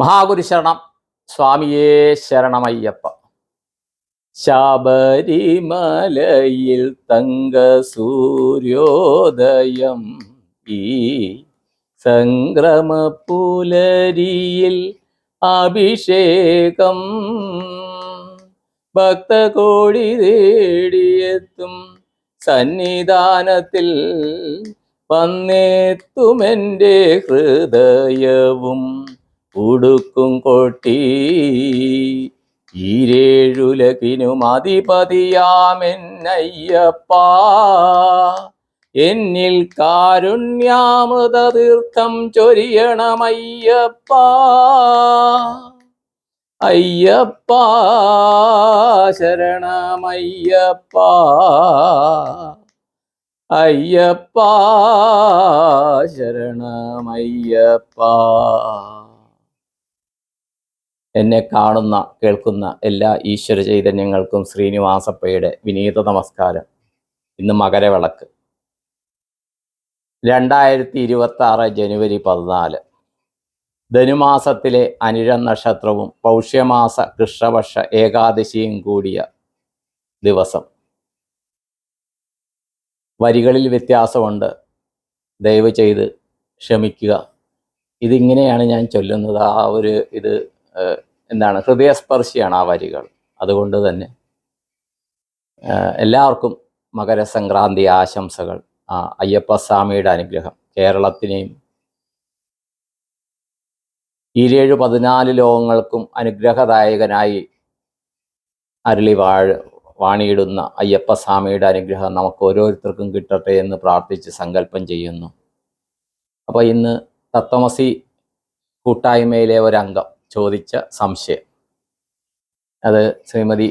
മഹാഗുരു ശരണം സ്വാമിയേ ശരണമയ്യപ്പ. ശബരിമലയിൽ തങ്ക സൂര്യോദയം ഈ സംക്രമ പുലരിയിൽ അഭിഷേകം. ഭക്തകോടി തേടിയെത്തും സന്നിധാനത്തിൽ വന്നെത്തുമെന്റെ ഹൃദയവും. ഉടുക്കും കൊട്ടി. ഈരേഴുലകിനും അധിപതിയാമെന്നയ്യപ്പ. എന്നിൽ കാരുണ്യാമൃത തീർത്ഥം ചൊരിയണമയ്യപ്പ. അയ്യപ്പ ശരണമയ്യപ്പ. അയ്യപ്പ ശരണമയ്യപ്പ. എന്നെ കാണുന്ന കേൾക്കുന്ന എല്ലാ ഈശ്വര ചൈതന്യങ്ങൾക്കും ശ്രീനിവാസപ്പയുടെ വിനീത നമസ്കാരം. ഇന്ന് മകരവിളക്ക്. രണ്ടായിരത്തി ഇരുപത്തി ആറ് ജനുവരി പതിനാല്. ധനുമാസത്തിലെ അനിഴ നക്ഷത്രവും പൗഷ്യമാസ കൃഷ്ണപക്ഷ ഏകാദശിയും കൂടിയ ദിവസം. വരികളിൽ വ്യത്യാസമുണ്ട്. ദയവ് ചെയ്ത് ക്ഷമിക്കുക. ഇതിങ്ങനെയാണ് ഞാൻ ചൊല്ലുന്നത്. ആ ഒരു ഇത് എന്താണ് ഹൃദയസ്പർശിയാണ് ആ വരികൾ. അതുകൊണ്ട് തന്നെ എല്ലാവർക്കും മകരസംക്രാന്തി ആശംസകൾ. ആ അയ്യപ്പസ്വാമിയുടെ അനുഗ്രഹം. കേരളത്തിനെയും ഈരേഴ് പതിനാല് ലോകങ്ങൾക്കും അനുഗ്രഹദായകനായി അരുളി വാഴ വാണിയിടുന്ന അയ്യപ്പസ്വാമിയുടെ അനുഗ്രഹം നമുക്ക് ഓരോരുത്തർക്കും കിട്ടട്ടെ എന്ന് പ്രാർത്ഥിച്ച് സങ്കല്പം ചെയ്യുന്നു. അപ്പോൾ ഇന്ന് തത്വമസി കൂട്ടായ്മയിലെ ഒരംഗം. ചോദിച്ച സംശയം. അത് ശ്രീമതി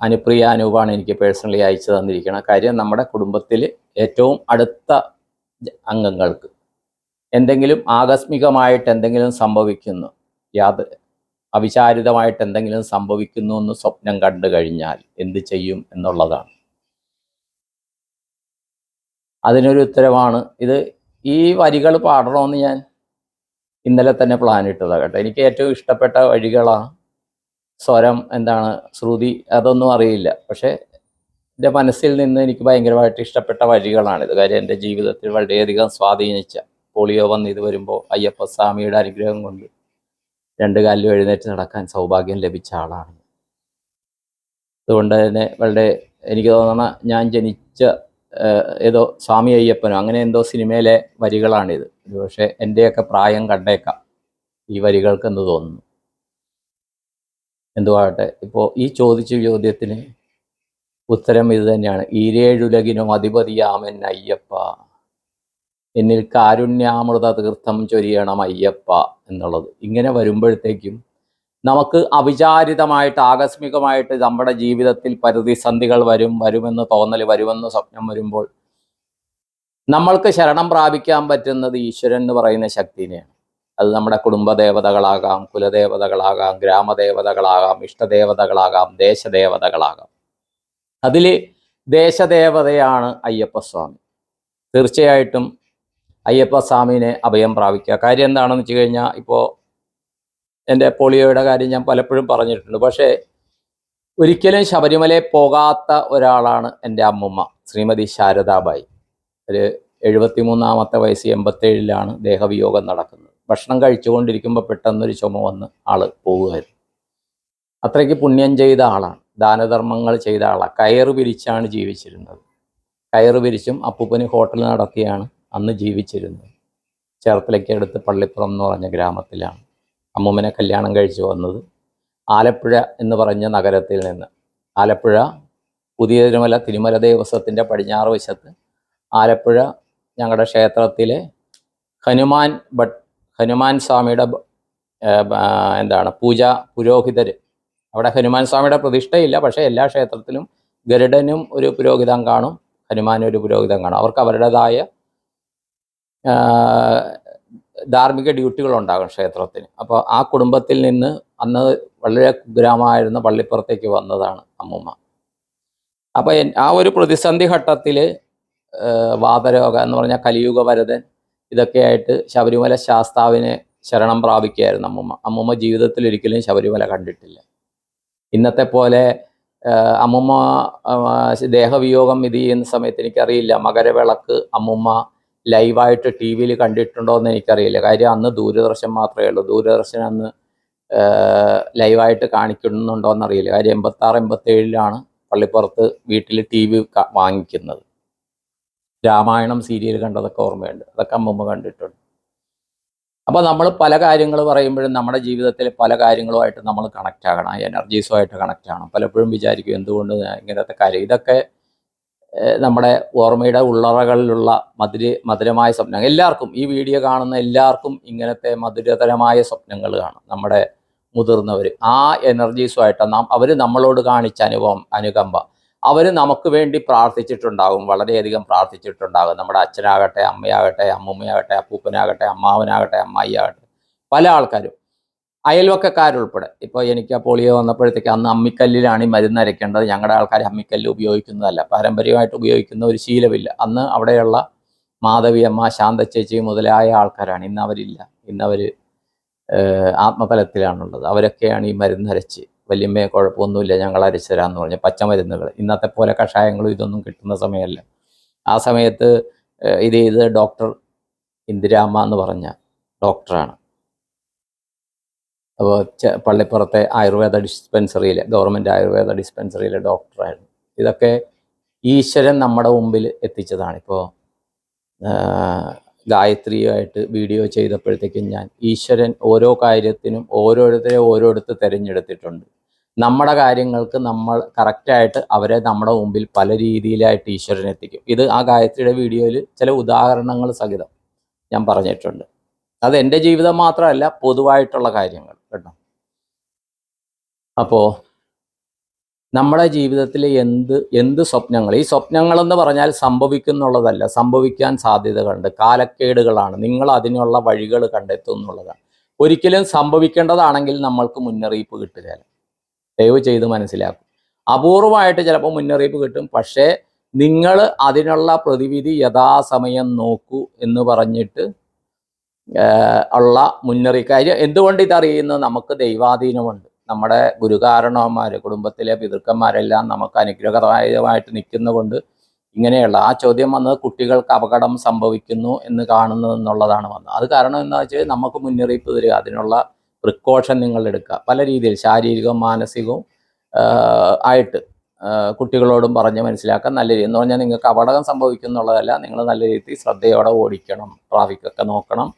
അനുപ്രിയ അനൂപാണ് എനിക്ക് പേഴ്സണലി അയച്ചു തന്നിരിക്കുന്നത് കാര്യം നമ്മുടെ കുടുംബത്തിൽ ഏറ്റവും അടുത്ത അംഗങ്ങൾക്ക് എന്തെങ്കിലും ആകസ്മികമായിട്ട് എന്തെങ്കിലും സംഭവിക്കുന്നു യാത് അവിചാരിതമായിട്ട് എന്തെങ്കിലും സംഭവിക്കുന്നു എന്ന് സ്വപ്നം കണ്ടു കഴിഞ്ഞാൽ എന്ത് ചെയ്യും എന്നുള്ളതാണ്. അതിനൊരു ഉത്തരമാണ് ഇത്. ഈ വരികൾ പാടണമെന്ന് ഞാൻ? ഇന്നലെ തന്നെ പ്ലാൻ ഇട്ടതാണ് കേട്ടോ. എനിക്ക് ഏറ്റവും ഇഷ്ടപ്പെട്ട വഴികളാണ് സ്വരം എന്താണ് ശ്രുതി അതൊന്നും അറിയില്ല. പക്ഷേ എന്റെ മനസ്സിൽ നിന്ന് എനിക്ക് ഭയങ്കരമായിട്ട് ഇഷ്ടപ്പെട്ട വഴികളാണിത്. കാര്യം എന്റെ ജീവിതത്തിൽ വളരെയധികം സ്വാധീനിച്ച പോളിയോ വന്ന് ഇത് വരുമ്പോൾ അയ്യപ്പ സ്വാമിയുടെ അനുഗ്രഹം കൊണ്ട് രണ്ട് കാലിൽ എഴുന്നേറ്റ് നടക്കാൻ സൗഭാഗ്യം ലഭിച്ച ആളാണ് അതുകൊണ്ട് തന്നെ വളരെ എനിക്ക് തോന്നണ ഞാൻ ജനിച്ച ഏതോ സ്വാമി അയ്യപ്പനോ അങ്ങനെ എന്തോ സിനിമയിലെ വരികളാണിത്. ഒരുപക്ഷെ എന്റെയൊക്കെ പ്രായം കണ്ടേക്കാം ഈ വരികൾക്കെന്ന് തോന്നുന്നു. എന്തുവാകട്ടെ ഇപ്പോൾ ഈ ചോദിച്ച ചോദ്യത്തിന് ഉത്തരം ഇത് തന്നെയാണ്. ഈരേഴുലകിനും അധിപതിയാമൻ അയ്യപ്പ എന്നിൽ കാരുണ്യാമൃത തീർത്ഥം ചൊരിയണം അയ്യപ്പ എന്നുള്ളത്. ഇങ്ങനെ വരുമ്പോഴത്തേക്കും നമുക്ക് അവിചാരിതമായിട്ട് ആകസ്മികമായിട്ട് നമ്മുടെ ജീവിതത്തിൽ പ്രതിസന്ധികൾ വരും വരുമെന്ന് തോന്നൽ വരുമെന്ന് സ്വപ്നം വരുമ്പോൾ നമ്മൾക്ക് ശരണം പ്രാപിക്കാൻ പറ്റുന്നത് ഈശ്വരൻ എന്ന് പറയുന്ന ശക്തിനെയാണ്. അത് നമ്മുടെ കുടുംബദേവതകളാകാം കുലദേവതകളാകാം ഗ്രാമദേവതകളാകാം ഇഷ്ടദേവതകളാകാം ദേശദേവതകളാകാം. അതിൽ ദേശദേവതയാണ് അയ്യപ്പസ്വാമി. തീർച്ചയായിട്ടും അയ്യപ്പസ്വാമിനെ അഭയം പ്രാപിക്കുക. കാര്യം എന്താണെന്ന് വെച്ച് കഴിഞ്ഞാൽ ഇപ്പോൾ എന്റെ പോളിയോയുടെ കാര്യം ഞാൻ പലപ്പോഴും പറഞ്ഞിട്ടുണ്ട്. പക്ഷേ ഒരിക്കലും ശബരിമലയിൽ പോകാത്ത ഒരാളാണ് എന്റെ അമ്മമ്മ ശ്രീമതി ശാരദാബായി. ഒരു എഴുപത്തി മൂന്നാമത്തെ വയസ്സ് എൺപത്തേഴിലാണ് ദേഹവിയോഗം നടക്കുന്നത്. ഭക്ഷണം കഴിച്ചുകൊണ്ടിരിക്കുമ്പോൾ പെട്ടെന്നൊരു ചുമ വന്ന് ആൾ പോകുമായിരുന്നു അത്രയ്ക്ക് പുണ്യം ചെയ്ത ആളാണ്. ദാനധർമ്മങ്ങൾ ചെയ്ത ആളാണ്. കയറ് പിരിച്ചാണ് ജീവിച്ചിരുന്നത്. കയറ് പിരിച്ചും അപ്പൂപ്പന് ഹോട്ടൽ നടത്തിയാണ് അന്ന് ജീവിച്ചിരുന്നത്. ചേർത്തലയ്ക്കടുത്ത് പള്ളിപ്പുറം എന്ന് പറഞ്ഞ ഗ്രാമത്തിലാണ്. അമ്മൂമ്മനെ കല്യാണം കഴിച്ചു വന്നത് ആലപ്പുഴ എന്ന് പറഞ്ഞ നഗരത്തിൽ നിന്ന്. ആലപ്പുഴ പുതിയ തിരുമല തിരുമല ദേവസ്വത്തിന്റെ പടിഞ്ഞാറ് വശത്ത് ആലപ്പുഴ ഞങ്ങളുടെ ക്ഷേത്രത്തിലെ ഹനുമാൻ ഭട്ട് ഹനുമാൻ സ്വാമിയുടെ എന്താണ് പൂജ പുരോഹിതർ അവിടെ ഹനുമാൻ സ്വാമിയുടെ പ്രതിഷ്ഠയില്ല പക്ഷേ എല്ലാ ക്ഷേത്രത്തിലും ഗരുഡനും ഒരു പുരോഹിതം കാണും ഹനുമാനും ഒരു പുരോഹിതം കാണും. അവർക്ക് അവരുടേതായ ആ, ഡ്യൂട്ടികൾ ഉണ്ടാകും ക്ഷേത്രത്തിന്. അപ്പോൾ ആ കുടുംബത്തിൽ നിന്ന് അന്ന് വളരെ കുഗ്രാമമായിരുന്ന പള്ളിപ്പുറത്തേക്ക് വന്നതാണ് അമ്മൂമ്മ. അപ്പോൾ ആ ഒരു പ്രതിസന്ധി ഘട്ടത്തിൽ വാതരോഗ എന്ന് പറഞ്ഞാൽ കലിയുഗ വരതൻ ഇതൊക്കെയായിട്ട് ശബരിമല ശാസ്താവിനെ ശരണം പ്രാപിക്കുകയായിരുന്നു അമ്മൂമ്മ. അമ്മൂമ്മ ജീവിതത്തിൽ ഒരിക്കലും ശബരിമല കണ്ടിട്ടില്ല. ഇന്നത്തെ പോലെ അമ്മൂമ്മ ദേഹവിയോഗം ഇത് ചെയ്യുന്ന സമയത്ത് എനിക്കറിയില്ല. മകരവിളക്ക് അമ്മൂമ്മ ലൈവായിട്ട് ടി വിയിൽ കണ്ടിട്ടുണ്ടോ എന്ന് എനിക്കറിയില്ല. കാര്യം അന്ന് ദൂരദർശൻ മാത്രമേ ഉള്ളൂ. ദൂരദർശൻ അന്ന് ലൈവായിട്ട് കാണിക്കുന്നുണ്ടോ എന്നറിയില്ല കാര്യം എൺപത്തി ആറ് എൺപത്തി ഏഴിലാണ് പള്ളിപ്പുറത്ത് വീട്ടിൽ ടി വി വാങ്ങിക്കുന്നത്. രാമായണം സീരിയൽ കണ്ടതൊക്കെ ഓർമ്മയുണ്ട്. അതൊക്കെ മുമ്പ് കണ്ടിട്ടുണ്ട്. അപ്പോൾ നമ്മൾ പല കാര്യങ്ങൾ പറയുമ്പോഴും നമ്മുടെ ജീവിതത്തിൽ പല കാര്യങ്ങളുമായിട്ട് നമ്മൾ കണക്റ്റ് ആകണം. എനർജീസുമായിട്ട് കണക്റ്റ് ആകണം. പലപ്പോഴും വിചാരിക്കും എന്തുകൊണ്ട് ഇങ്ങനത്തെ കാര്യം. ഇതൊക്കെ നമ്മുടെ ഓർമ്മയുടെ ഉള്ളറകളിലുള്ള മധുര മധുരമായ സ്വപ്നങ്ങൾ. എല്ലാവർക്കും ഈ വീഡിയോ കാണുന്ന എല്ലാവർക്കും ഇങ്ങനത്തെ മധുരതരമായ സ്വപ്നങ്ങൾ കാണും. നമ്മുടെ മുതിർന്നവർ ആ എനർജീസുമായിട്ട് നാം അവർ നമ്മളോട് കാണിച്ച അനുഭവം അനുകമ്പ അവർ നമുക്ക് വേണ്ടി പ്രാർത്ഥിച്ചിട്ടുണ്ടാകും. വളരെയധികം പ്രാർത്ഥിച്ചിട്ടുണ്ടാകും. നമ്മുടെ അച്ഛനാകട്ടെ അമ്മയാകട്ടെ അമ്മൂമ്മയാകട്ടെ അപ്പൂപ്പനാകട്ടെ അമ്മാവനാകട്ടെ അമ്മായിയാകട്ടെ പല ആൾക്കാരും. അയൽവക്കക്കാരുൾപ്പെടെ. ഇപ്പോൾ എനിക്ക് ആ പോളിയോ വന്നപ്പോഴത്തേക്ക് അന്ന് അമ്മിക്കല്ലിലാണ് ഈ മരുന്ന് അരയ്ക്കേണ്ടത്. ഞങ്ങളുടെ ആൾക്കാർ അമ്മിക്കല്ല് ഉപയോഗിക്കുന്നതല്ല. പാരമ്പര്യമായിട്ട് ഉപയോഗിക്കുന്ന ഒരു ശീലമില്ല. അന്ന് അവിടെയുള്ള മാധവിയമ്മ ശാന്തച്ചേച്ചി മുതലായ ആൾക്കാരാണ്. ഇന്ന് അവരില്ല. ഇന്ന് അവർ ആത്മതലത്തിലാണുള്ളത് അവരൊക്കെയാണ് ഈ മരുന്ന് അരച്ച്. വലിയമ്മയെ കുഴപ്പമൊന്നുമില്ല. ഞങ്ങൾ അരച്ചു തരാമെന്ന് പറഞ്ഞ്. പച്ചമരുന്നുകൾ. ഇന്നത്തെ പോലെ കഷായങ്ങളും ഇതൊന്നും കിട്ടുന്ന സമയമല്ല. ആ സമയത്ത് ഇത് ചെയ്ത് ഡോക്ടർ ഇന്ദിരാമ്മ എന്ന് പറഞ്ഞ ഡോക്ടറാണ്. അപ്പോൾ പള്ളിപ്പുറത്തെ ആയുർവേദ ഡിസ്പെൻസറിയിലെ ഗവൺമെന്റ് ആയുർവേദ ഡിസ്പെൻസറിയിലെ ഡോക്ടറായിരുന്നു. ഇതൊക്കെ ഈശ്വരൻ നമ്മുടെ മുമ്പിൽ എത്തിച്ചതാണ്. ഇപ്പോൾ ഗായത്രിയുമായിട്ട് വീഡിയോ ചെയ്തപ്പോഴത്തേക്കും ഞാൻ ഈശ്വരൻ ഓരോ കാര്യത്തിനും ഓരോരുത്തരെ ഓരോരുത്തർ തിരഞ്ഞെടുത്തിട്ടുണ്ട്. നമ്മുടെ കാര്യങ്ങൾക്ക് നമ്മൾ കറക്റ്റായിട്ട് അവരെ നമ്മുടെ മുമ്പിൽ പല രീതിയിലായിട്ട് ഈശ്വരൻ എത്തിക്കും. ഇത് ആ ഗായത്രിയുടെ വീഡിയോയിൽ ചില ഉദാഹരണങ്ങൾ സഹിതം ഞാൻ പറഞ്ഞിട്ടുണ്ട്. അത് എന്റെ ജീവിതം മാത്രമല്ല പൊതുവായിട്ടുള്ള കാര്യങ്ങൾ കേട്ടോ. അപ്പോൾ നമ്മുടെ ജീവിതത്തിലെ എന്ത് എന്ത് സ്വപ്നങ്ങൾ? ഈ സ്വപ്നങ്ങൾ എന്ന് പറഞ്ഞാൽ സംഭവിക്കുന്നുള്ളതല്ല സംഭവിക്കാൻ സാധ്യതകളുണ്ട്. കാലക്കേടുകളാണ്. നിങ്ങൾ അതിനുള്ള വഴികൾ കണ്ടെത്തും എന്നുള്ളതാണ്. ഒരിക്കലും സംഭവിക്കേണ്ടതാണെങ്കിൽ നമ്മൾക്ക് മുന്നറിയിപ്പ് കിട്ടുകയില്ല ദയവ് ചെയ്ത് മനസ്സിലാക്കും. അപൂർവമായിട്ട് ചിലപ്പോൾ മുന്നറിയിപ്പ് കിട്ടും. പക്ഷേ നിങ്ങൾ അതിനുള്ള പ്രതിവിധി യഥാസമയം നോക്കൂ എന്ന് പറഞ്ഞിട്ട് ഉള്ള മുന്നറിയിപ്പ് കാര്യം എന്തുകൊണ്ട് ഇതറിയുന്നത് നമുക്ക് ദൈവാധീനമുണ്ട്. നമ്മുടെ ഗുരുകാരണവന്മാർ കുടുംബത്തിലെ പിതൃക്കന്മാരെല്ലാം നമുക്ക് അനുഗ്രഹമായിട്ട് നിൽക്കുന്നതുകൊണ്ട് ഇങ്ങനെയുള്ള ആ ചോദ്യം വന്നത് കുട്ടികൾക്ക് അപകടം സംഭവിക്കുന്നു എന്ന് കാണുന്നു എന്നുള്ളതാണ് വന്നത്. അത് കാരണം എന്താ വെച്ചാൽ നമുക്ക് മുന്നറിയിപ്പ് തരിക അതിനുള്ള പ്രിക്കോഷൻ നിങ്ങൾ എടുക്കുക. പല രീതിയിൽ ശാരീരികവും മാനസികവും ആയിട്ട് കുട്ടികളോടും പറഞ്ഞ് മനസ്സിലാക്കാൻ നല്ല രീതി. എന്ന് പറഞ്ഞാൽ നിങ്ങൾക്ക് അപകടം സംഭവിക്കുന്നുള്ളതല്ല നിങ്ങൾ നല്ല രീതിയിൽ ശ്രദ്ധയോടെ ഓടിക്കണം ട്രാഫിക്കൊക്കെ നോക്കണം.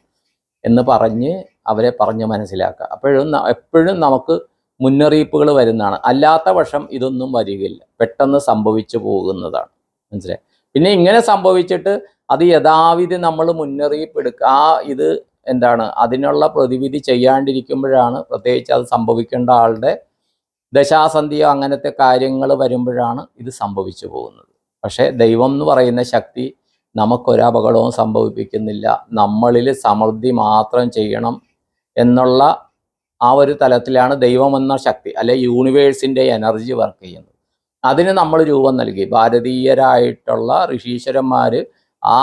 എന്ന് പറഞ്ഞ് അവരെ പറഞ്ഞ് മനസ്സിലാക്കുക. അപ്പോഴും എപ്പോഴും നമുക്ക് മുന്നറിയിപ്പുകൾ വരുന്നതാണ്. അല്ലാത്ത പക്ഷം ഇതൊന്നും വരികയില്ല പെട്ടെന്ന് സംഭവിച്ചു പോകുന്നതാണ്. മനസ്സിലായി? പിന്നെ ഇങ്ങനെ സംഭവിച്ചിട്ട് അത് യഥാവിധി നമ്മൾ മുന്നറിയിപ്പ് എടുക്കുക ആ ഇത് എന്താണ് അതിനുള്ള പ്രതിവിധി ചെയ്യാണ്ടിരിക്കുമ്പോഴാണ് പ്രത്യേകിച്ച് അത് സംഭവിക്കേണ്ട ആളുടെ ദശാസന്ധിയോ അങ്ങനത്തെ കാര്യങ്ങൾ വരുമ്പോഴാണ് ഇത് സംഭവിച്ചു പോകുന്നത്. പക്ഷേ ദൈവം എന്ന് പറയുന്ന ശക്തി നമുക്കൊരപകടവും സംഭവിപ്പിക്കുന്നില്ല. നമ്മളിൽ സമൃദ്ധി മാത്രം ചെയ്യണം എന്നുള്ള ആ ഒരു തലത്തിലാണ് ദൈവമെന്ന ശക്തി അല്ലെ യൂണിവേഴ്സിന്റെ എനർജി വർക്ക് ചെയ്യുന്നത്. അതിന് നമ്മൾ രൂപം നൽകി. ഭാരതീയരായിട്ടുള്ള ഋഷീശ്വരന്മാർ ആ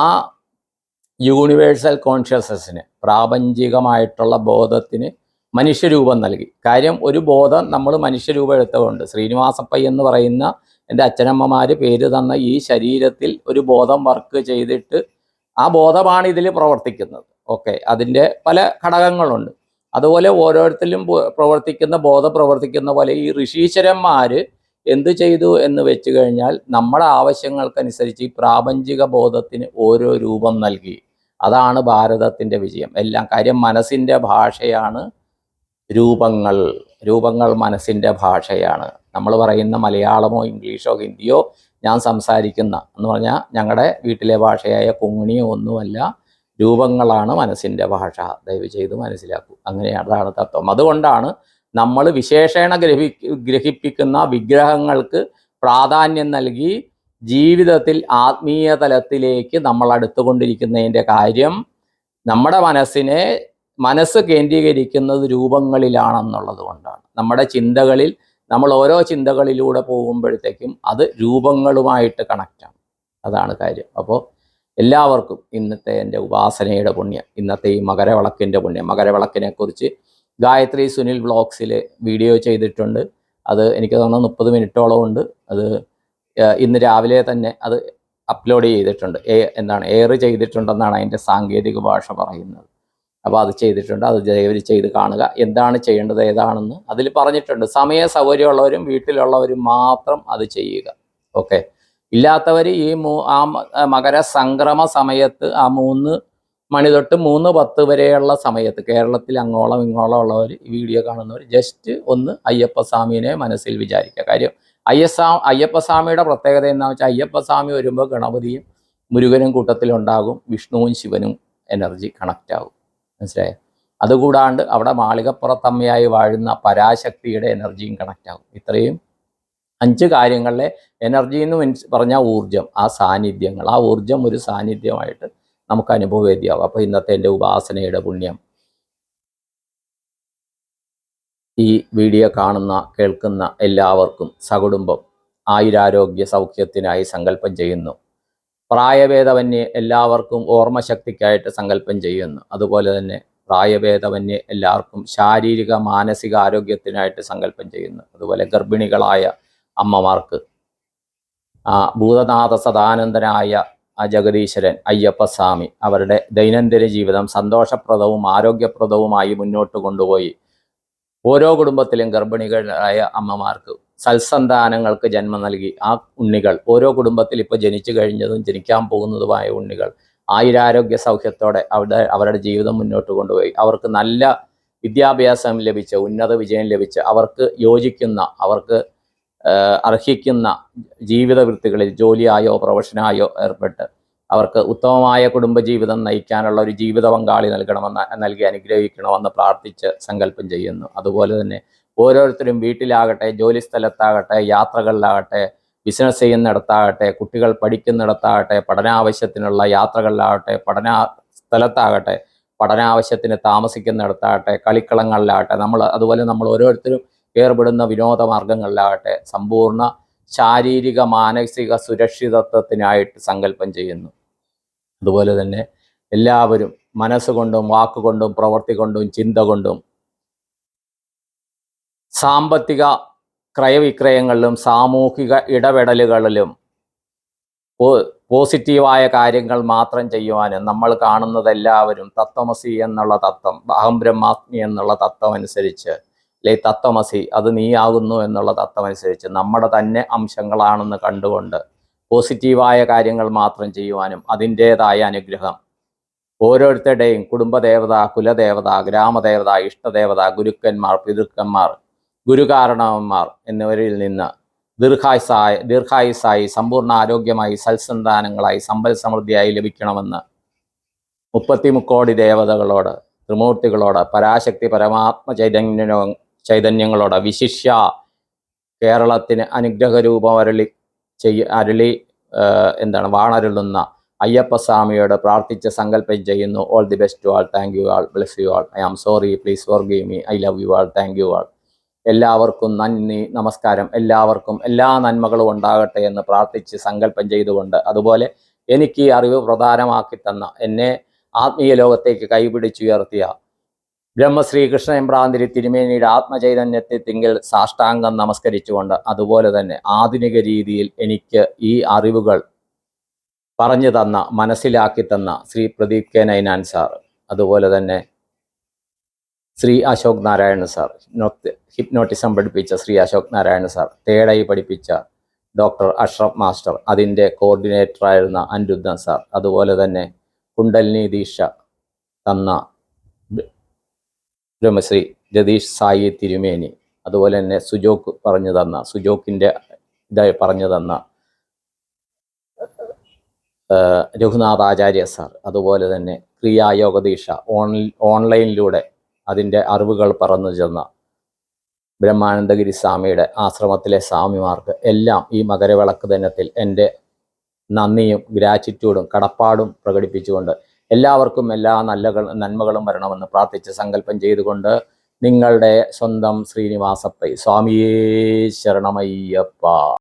യൂണിവേഴ്സൽ കോൺഷ്യസ്നസ്സിന് പ്രാപഞ്ചികമായിട്ടുള്ള ബോധത്തിന് മനുഷ്യരൂപം നൽകി. കാര്യം ഒരു ബോധം നമ്മൾ മനുഷ്യരൂപം എടുത്തുകൊണ്ട് ശ്രീനിവാസപ്പയ്യ എന്ന് പറയുന്ന എന്റെ അച്ഛനമ്മമാർ പേര് തന്ന ഈ ശരീരത്തിൽ ഒരു ബോധം വർക്ക് ചെയ്തിട്ട് ആ ബോധമാണ് ഇതിൽ പ്രവർത്തിക്കുന്നത്. ഓക്കെ. അതിന്റെ പല ഘടകങ്ങളുണ്ട്. അതുപോലെ ഓരോരുത്തരിലും പ്രവർത്തിക്കുന്ന ബോധം പ്രവർത്തിക്കുന്ന പോലെ ഈ ഋഷീശ്വരന്മാർ എന്ത് ചെയ്തു എന്ന് വെച്ച് കഴിഞ്ഞാൽ നമ്മുടെ ആവശ്യങ്ങൾക്കനുസരിച്ച് ഈ പ്രാപഞ്ചിക ബോധത്തിന് ഓരോ രൂപം നൽകി. അതാണ് ഭാരതത്തിന്റെ വിജയം. എല്ലാം കാര്യം മനസ്സിന്റെ ഭാഷയാണ് രൂപങ്ങൾ. രൂപങ്ങൾ മനസ്സിന്റെ ഭാഷയാണ്. നമ്മൾ പറയുന്ന മലയാളമോ ഇംഗ്ലീഷോ ഹിന്ദിയോ ഞാൻ സംസാരിക്കുന്ന എന്ന് പറഞ്ഞാൽ ഞങ്ങളുടെ വീട്ടിലെ ഭാഷയായ കൊങ്ങിണിയോ ഒന്നുമല്ല രൂപങ്ങളാണ് മനസ്സിന്റെ ഭാഷ. ദയവ് ചെയ്ത് മനസ്സിലാക്കൂ. അങ്ങനെയാണ് അതാണ് തത്വം. അതുകൊണ്ടാണ് നമ്മൾ വിശേഷേണ ഗ്രഹി ഗ്രഹിപ്പിക്കുന്ന വിഗ്രഹങ്ങൾക്ക് പ്രാധാന്യം നൽകി ജീവിതത്തിൽ ആത്മീയ തലത്തിലേക്ക് നമ്മൾ അടുത്തുകൊണ്ടിരിക്കുന്നതിന്റെ കാര്യം നമ്മുടെ മനസ്സിനെ മനസ്സ് കേന്ദ്രീകരിക്കുന്നത് രൂപങ്ങളിലാണെന്നുള്ളത് കൊണ്ടാണ്. നമ്മുടെ ചിന്തകളിൽ നമ്മൾ ഓരോ ചിന്തകളിലൂടെ പോകുമ്പോഴത്തേക്കും അത് രൂപങ്ങളുമായിട്ട് കണക്റ്റാണ് അതാണ് കാര്യം. അപ്പോൾ എല്ലാവർക്കും ഇന്നത്തെ എന്റെ ഉപാസനയുടെ പുണ്യം ഇന്നത്തെ ഈ മകരവിളക്കിന്റെ പുണ്യം. മകരവിളക്കിനെക്കുറിച്ച് ഗായത്രി സുനിൽ വ്ളോഗ്സിൽ വീഡിയോ ചെയ്തിട്ടുണ്ട്. അത് എനിക്ക് തോന്നുന്നു മുപ്പത് മിനിറ്റോളം ഉണ്ട്. അത് ഇന്ന് രാവിലെ തന്നെ അത് അപ്ലോഡ് ചെയ്തിട്ടുണ്ട്. എന്താണ് എയർ ചെയ്തിട്ടുണ്ടെന്നാണ് അതിന്റെ സാങ്കേതിക ഭാഷ പറയുന്നത്. അപ്പോൾ അത് ചെയ്തിട്ടുണ്ട്. അത് ദയവരി ചെയ്ത് കാണുക. എന്താണ് ചെയ്യേണ്ടത് ഏതാണെന്ന് അതിൽ പറഞ്ഞിട്ടുണ്ട്. സമയ സൗകര്യമുള്ളവരും വീട്ടിലുള്ളവരും മാത്രം അത് ചെയ്യുക. ഓക്കെ. ഇല്ലാത്തവർ ഈ മൂ ആ മകര സംക്രമ സമയത്ത് ആ മൂന്ന് മണി തൊട്ട് മൂന്ന് പത്ത് വരെയുള്ള സമയത്ത് കേരളത്തിൽ അങ്ങോളം ഇങ്ങോളം ഉള്ളവർ വീഡിയോ കാണുന്നവർ ജസ്റ്റ് ഒന്ന് അയ്യപ്പസ്വാമിനെ മനസ്സിൽ വിചാരിക്കുക. കാര്യം അയ്യസ്വാ അയ്യപ്പസ്വാമിയുടെ പ്രത്യേകത എന്താണെന്ന് വെച്ചാൽ അയ്യപ്പസ്വാമി വരുമ്പോൾ ഗണപതിയും മുരുകനും കൂട്ടത്തിലുണ്ടാകും. വിഷ്ണുവും ശിവനും എനർജി കണക്റ്റ് ആകും. മനസ്സിലായോ? അതുകൂടാണ്ട് അവിടെ മാളികപ്പുറത്തമ്മയായി വാഴുന്ന പരാശക്തിയുടെ എനർജിയും കണക്റ്റ് ആകും ഇത്രയും അഞ്ച് കാര്യങ്ങളിലെ എനർജി എന്ന് മീൻസ് പറഞ്ഞാൽ ഊർജം ആ സാന്നിധ്യങ്ങൾ. ആ ഊർജം ഒരു സാന്നിധ്യമായിട്ട് നമുക്ക് അനുഭവവേദ്യമാകും അപ്പോൾ ഇന്നത്തെ എന്റെ ഉപാസനയുടെ പുണ്യം. ഈ വീഡിയോ കാണുന്ന കേൾക്കുന്ന എല്ലാവർക്കും സകുടുംബം ആയുരാരോഗ്യ സൗഖ്യത്തിനായി സങ്കല്പം ചെയ്യുന്നു. പ്രായഭേദമന്യേ എല്ലാവർക്കും ഓർമ്മശക്തിക്കായിട്ട് സങ്കല്പം ചെയ്യുന്നു. അതുപോലെ തന്നെ പ്രായഭേദമന്യേ എല്ലാവർക്കും ശാരീരിക മാനസിക ആരോഗ്യത്തിനായിട്ട് സങ്കല്പം ചെയ്യുന്നു. അതുപോലെ ഗർഭിണികളായ അമ്മമാർക്ക് ആ ഭൂതനാഥ സദാനന്ദനായ ജഗദീശ്വരൻ അയ്യപ്പസ്വാമി അവരുടെ ദൈനംദിന ജീവിതം സന്തോഷപ്രദവും ആരോഗ്യപ്രദവുമായി മുന്നോട്ട് കൊണ്ടുപോയി. ഓരോ കുടുംബത്തിലും ഗർഭിണികളായ അമ്മമാർക്ക് സൽസന്താനങ്ങൾക്ക് ജന്മം നൽകി. ആ ഉണ്ണികൾ ഓരോ കുടുംബത്തിൽ ഇപ്പോൾ ജനിച്ചു കഴിഞ്ഞതും ജനിക്കാൻ പോകുന്നതുമായ ഉണ്ണികൾ ആയുരാരോഗ്യ സൗഖ്യത്തോടെ അവിടെ അവരുടെ ജീവിതം മുന്നോട്ട് കൊണ്ടുപോയി. അവർക്ക് നല്ല വിദ്യാഭ്യാസം ലഭിച്ച ഉന്നത വിജയം ലഭിച്ച അവർക്ക് യോജിക്കുന്ന അവർക്ക് അർഹിക്കുന്ന ജീവിത വൃത്തികളിൽ ജോലിയായോ പ്രൊഫഷനായോ ഏർപ്പെട്ട് അവർക്ക് ഉത്തമമായ കുടുംബജീവിതം നയിക്കാനുള്ള ഒരു ജീവിത പങ്കാളി നൽകണമെന്ന് നൽകി അനുഗ്രഹിക്കണമെന്ന് പ്രാർത്ഥിച്ച് സങ്കല്പം ചെയ്യുന്നു. അതുപോലെ തന്നെ ഓരോരുത്തരും വീട്ടിലാകട്ടെ ജോലി സ്ഥലത്താകട്ടെ യാത്രകളിലാകട്ടെ ബിസിനസ് ചെയ്യുന്നിടത്താകട്ടെ കുട്ടികൾ പഠിക്കുന്നിടത്താകട്ടെ പഠനാവശ്യത്തിനുള്ള യാത്രകളിലാകട്ടെ പഠന സ്ഥലത്താകട്ടെ പഠനാവശ്യത്തിന് താമസിക്കുന്നിടത്താകട്ടെ കളിക്കളങ്ങളിലാകട്ടെ നമ്മൾ അതുപോലെ നമ്മൾ ഓരോരുത്തരും ഏർപ്പെടുന്ന വിനോദ മാർഗങ്ങളിലാകട്ടെ സമ്പൂർണ ശാരീരിക മാനസിക സുരക്ഷിതത്വത്തിനായിട്ട് സങ്കല്പം ചെയ്യുന്നു. അതുപോലെ തന്നെ എല്ലാവരും മനസ്സുകൊണ്ടും വാക്കുകൊണ്ടും പ്രവൃത്തി കൊണ്ടും ചിന്ത കൊണ്ടും സാമ്പത്തിക ക്രയവിക്രയങ്ങളിലും സാമൂഹിക ഇടപെടലുകളിലും പോസിറ്റീവായ കാര്യങ്ങൾ മാത്രം ചെയ്യുവാനും നമ്മൾ കാണുന്നത് എല്ലാവരും തത്വമസി എന്നുള്ള തത്വം അഹം ബ്രഹ്മാത്മി എന്നുള്ള തത്വം അനുസരിച്ച് അല്ലെ തത്വമസി അത് നീയാകുന്നു എന്നുള്ള തത്വം അനുസരിച്ച് നമ്മുടെ തന്നെ അംശങ്ങളാണെന്ന് കണ്ടുകൊണ്ട് പോസിറ്റീവായ കാര്യങ്ങൾ മാത്രം ചെയ്യുവാനും അതിന്റേതായ അനുഗ്രഹം. ഓരോരുത്തരുടെയും കുടുംബദേവത കുലദേവത ഗ്രാമദേവത ഇഷ്ടദേവത ഗുരുക്കന്മാർ പിതൃക്കന്മാർ ഗുരുകാരണവന്മാർ എന്നിവരിൽ നിന്ന് ദീർഘായുസായി ദീർഘായുസായി സമ്പൂർണ ആരോഗ്യമായി സൽസന്താനങ്ങളായി സമ്പൽ സമൃദ്ധിയായി ലഭിക്കണമെന്ന് മുപ്പത്തി മുക്കോടി ദേവതകളോട് ത്രിമൂർത്തികളോട് പരാശക്തി പരമാത്മ ചൈതന്യ ചൈതന്യങ്ങളോട് വിശിഷ്യ കേരളത്തിന് അനുഗ്രഹ രൂപം അരളി ചെയ്യ അരളി എന്താണ് വാണരുളുന്ന അയ്യപ്പസ്വാമിയോട് പ്രാർത്ഥിച്ച് സങ്കല്പം ചെയ്യുന്നു. All the best to all thank you all bless you all I am sorry please forgive me I love you all thank you all എല്ലാവർക്കും നന്ദി നമസ്കാരം. എല്ലാവർക്കും എല്ലാ നന്മകളും ഉണ്ടാകട്ടെ എന്ന് പ്രാർത്ഥിച്ച് സങ്കല്പം ചെയ്തുകൊണ്ട് അതുപോലെ എനിക്ക് അറിവ് പ്രധാനമാക്കി തന്ന എന്നെ ആത്മീയ ലോകത്തേക്ക് കൈപിടിച്ചുയർത്തിയ ബ്രഹ്മശ്രീ കൃഷ്ണ എമ്പ്രാന്തിരി തിരുമേനിയുടെ ആത്മചൈതന്യത്തെ തിങ്കിൽ സാഷ്ടാംഗം നമസ്കരിച്ചുകൊണ്ട് അതുപോലെ തന്നെ ആധുനിക രീതിയിൽ എനിക്ക് ഈ അറിവുകൾ പറഞ്ഞു തന്ന മനസ്സിലാക്കി തന്ന ശ്രീ പ്രദീപ് കെ നൈനാൻ സാർ അതുപോലെ തന്നെ Shri Ashok Narayana sir hypno- hypnotism പഠിപ്പിച്ച ശ്രീ അശോക് നാരായണ സാർ തേടായി പഠിപ്പിച്ച ഡോക്ടർ അഷ്റഫ് മാസ്റ്റർ അതിന്റെ കോർഡിനേറ്ററായിരുന്ന അനിരുദ്ധൻ സാർ അതുപോലെ തന്നെ കുണ്ടലിനി ദീക്ഷ തന്ന ബ്രഹ്മശ്രീ രതീഷ് സായി തിരുമേനി അതുപോലെ തന്നെ സുജോക്ക് പറഞ്ഞു തന്ന സുജോക്കിന്റെ ഇതായി പറഞ്ഞു തന്ന രഘുനാഥ് ആചാര്യ സാർ അതുപോലെ തന്നെ ക്രിയായോഗ ദീക്ഷ ഓൺ ഓൺലൈനിലൂടെ അതിന്റെ അറിവുകൾ പറന്നു ചെന്ന ബ്രഹ്മാനന്ദഗിരി സ്വാമിയുടെ ആശ്രമത്തിലെ സ്വാമിമാർക്ക് എല്ലാം ഈ മകരവിളക്ക് ദിനത്തിൽ എന്റെ നന്ദിയും ഗ്രാറ്റിറ്റ്യൂഡും കടപ്പാടും പ്രകടിപ്പിച്ചുകൊണ്ട് എല്ലാവർക്കും എല്ലാ നല്ല നന്മകളും വരണമെന്ന് പ്രാർത്ഥിച്ച് സങ്കല്പം ചെയ്തുകൊണ്ട് നിങ്ങളുടെ സ്വന്തം ശ്രീനിവാസപ്പൈ സ്വാമിയേ ശരണമയ്യപ്പ.